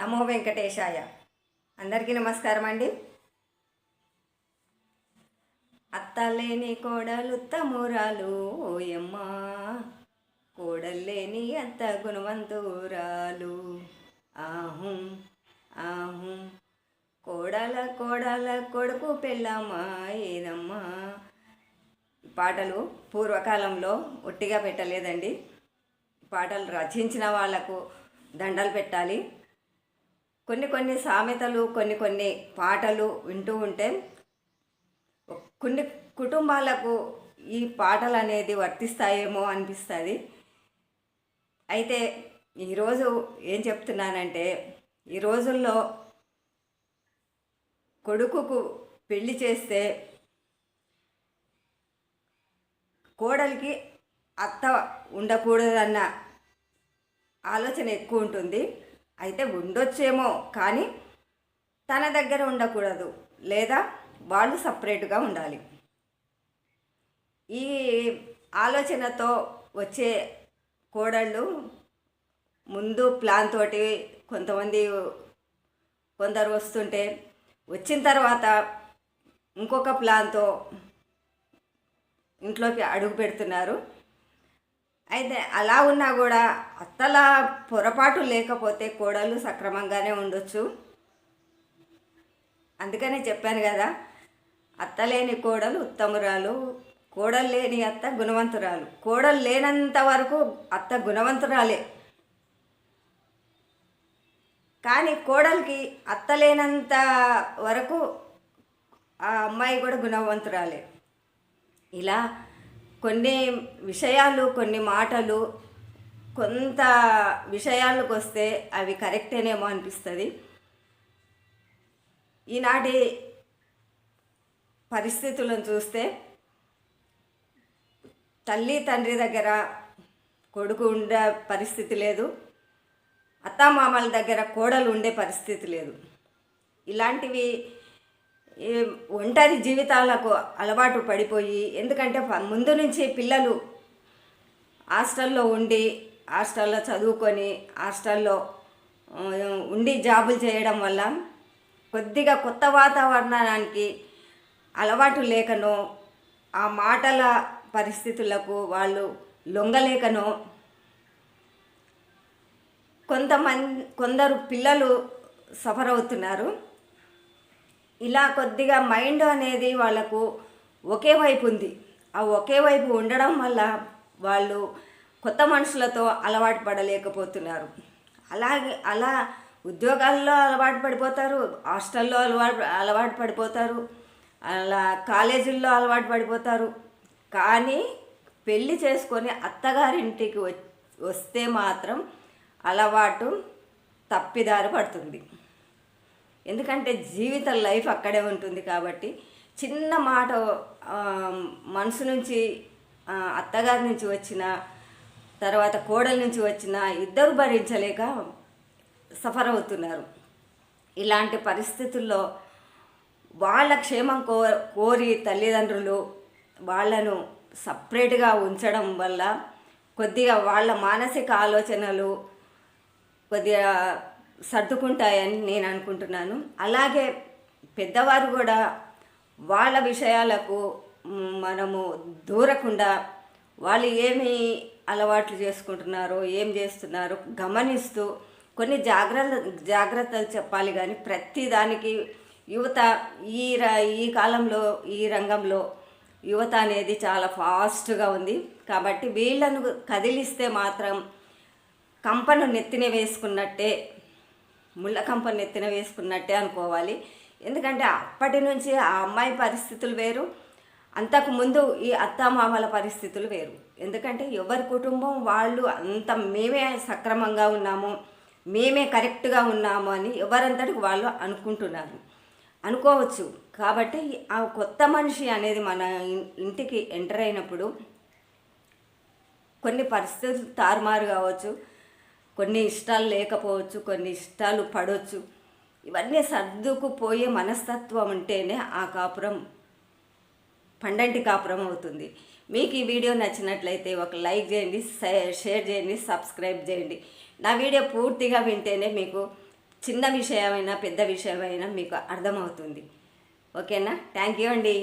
నమో వెంకటేశాయ. అందరికీ నమస్కారం అండి. అత్తలేని కోడలు తమురాలు ఓయమ్మ. కోడల్లేని అత్త గుణవంతురాలు. ఆహు ఆహు. కోడల కోడల కొడుకు పెళ్ళమ్మా ఏదమ్మా? పాటలు పూర్వకాలంలో ఒట్టిగా పెట్టలేదండి. పాటలు రచించిన వాళ్ళకు దండలు పెట్టాలి. కొన్ని కొన్ని సామెతలు కొన్ని కొన్ని పాటలు వింటూ ఉంటే కొన్ని కుటుంబాలకు ఈ పాటలు అనేది వర్తిస్తాయేమో అనిపిస్తుంది. అయితే ఈరోజు ఏం చెప్తున్నానంటే ఈ రోజుల్లో కొడుకుకు పెళ్ళి చేస్తే కోడలికి అత్త ఉండకూడదన్న ఆలోచన ఎక్కువ ఉంటుంది. అయితే ఉండొచ్చేమో కానీ తన దగ్గర ఉండకూడదు. లేదా వాళ్ళు సపరేట్గా ఉండాలి. ఈ ఆలోచనతో వచ్చే కోడళ్ళు ముందు ప్లాన్ తోటి కొంతమంది కొందరు వస్తుంటే వచ్చిన తర్వాత ఇంకొక ప్లాన్తో ఇంట్లోకి అడుగు పెడుతున్నారు. అయితే అలా ఉన్నా కూడా అత్తల పొరపాటు లేకపోతే కోడలు సక్రమంగానే ఉండొచ్చు. అందుకనే చెప్పాను కదా అత్త లేని కోడలు ఉత్తమురాలు కోడలు లేని అత్త గుణవంతురాలు. కోడలు లేనంత వరకు అత్త గుణవంతురాలే. కానీ కోడలికి అత్త లేనంత వరకు ఆ అమ్మాయి కూడా గుణవంతురాలే. ఇలా కొన్ని విషయాలు కొన్ని మాటలు కొంత విషయాలకు వస్తే అవి కరెక్టేనేమో అనిపిస్తుంది. ఈనాటి పరిస్థితులను చూస్తే తల్లి తండ్రి దగ్గర కొడుకు ఉండే పరిస్థితి లేదు. అత్తామామల దగ్గర కోడలు ఉండే పరిస్థితి లేదు. ఇలాంటివి ఒంటరి జీవితాలకు అలవాటు పడిపోయి ఎందుకంటే ముందు నుంచి పిల్లలు హాస్టల్లో ఉండి హాస్టల్లో చదువుకొని హాస్టల్లో ఉండి జాబులు చేయడం వల్ల కొద్దిగా కొత్త వాతావరణానికి అలవాటు లేకనో ఆ మాటల పరిస్థితులకు వాళ్ళు లొంగలేకనో కొంతమంది కొందరు పిల్లలు సఫర్ అవుతున్నారు ఇలా కొద్దిగా మైండ్ అనేది వాళ్ళకు ఒకే వైపు ఉంది. ఆ ఒకే వైపు ఉండడం వల్ల వాళ్ళు కొత్త మనుషులతో అలవాటు పడలేకపోతున్నారు. అలాగే అలా ఉద్యోగాల్లో అలవాటు పడిపోతారు హాస్టల్లో అలవాటు అలవాటు పడిపోతారు అలా కాలేజీల్లో అలవాటు పడిపోతారు. కానీ పెళ్ళి చేసుకొని అత్తగారింటికి వస్తే మాత్రం అలవాటు తప్పిదారి పడుతుంది. ఎందుకంటే జీవిత లైఫ్ అక్కడే ఉంటుంది కాబట్టి చిన్న మాట మనసు నుంచి అత్తగారి నుంచి వచ్చిన తర్వాత కోడల నుంచి వచ్చిన ఇద్దరు భరించలేక సఫర్ అవుతున్నారు. ఇలాంటి పరిస్థితుల్లో వాళ్ళ క్షేమం కో కోరి తల్లిదండ్రులు వాళ్ళను సపరేట్గా ఉంచడం వల్ల కొద్దిగా వాళ్ళ మానసిక ఆలోచనలు కొద్దిగా సర్దుకుంటాయని నేను అనుకుంటున్నాను. అలాగే పెద్దవారు కూడా వాళ్ళ విషయాలకు మనము దూరకుండా వాళ్ళు ఏమి అలవాట్లు చేసుకుంటున్నారో ఏం చేస్తున్నారో గమనిస్తూ కొన్ని జాగ్రత్త జాగ్రత్తలు చెప్పాలి. కానీ ప్రతి దానికి యువత ఈ ర ఈ కాలంలో ఈ రంగంలో యువత అనేది చాలా ఫాస్ట్గా ఉంది. కాబట్టి వీళ్ళను కదిలిస్తే మాత్రం కంపను నెత్తిన వేసుకున్నట్టే ముళ్ళ కంపని నెత్తిన వేసుకున్నట్టే అనుకోవాలి. ఎందుకంటే అప్పటి నుంచి ఆ అమ్మాయి పరిస్థితులు వేరు అంతకు ముందు ఈ అత్తామామల పరిస్థితులు వేరు. ఎందుకంటే ఎవరి కుటుంబం వాళ్ళు అంత మేమే సక్రమంగా ఉన్నాము మేమే కరెక్ట్గా ఉన్నాము అని ఎవరంతటికి వాళ్ళు అనుకుంటున్నారు. అనుకోవచ్చు. కాబట్టి ఆ కొత్త మనిషి అనేది మన ఇంటికి ఎంటర్ అయినప్పుడు కొన్ని పరిస్థితులు తారుమారు కావచ్చు. కొన్ని ఇష్టాలు లేకపోవచ్చు కొన్ని ఇష్టాలు పడవచ్చు ఇవన్నీ సర్దుకుపోయే మనస్తత్వం ఉంటేనే ఆ కాపురం పండంటి కాపురం అవుతుంది. మీకు ఈ వీడియో నచ్చినట్లయితే ఒక లైక్ చేయండి షేర్ చేయండి సబ్స్క్రైబ్ చేయండి. నా వీడియో పూర్తిగా వింటేనే మీకు చిన్న విషయమైనా పెద్ద విషయమైనా మీకు అర్థమవుతుంది. ఓకేనా? థ్యాంక్ యూ అండి.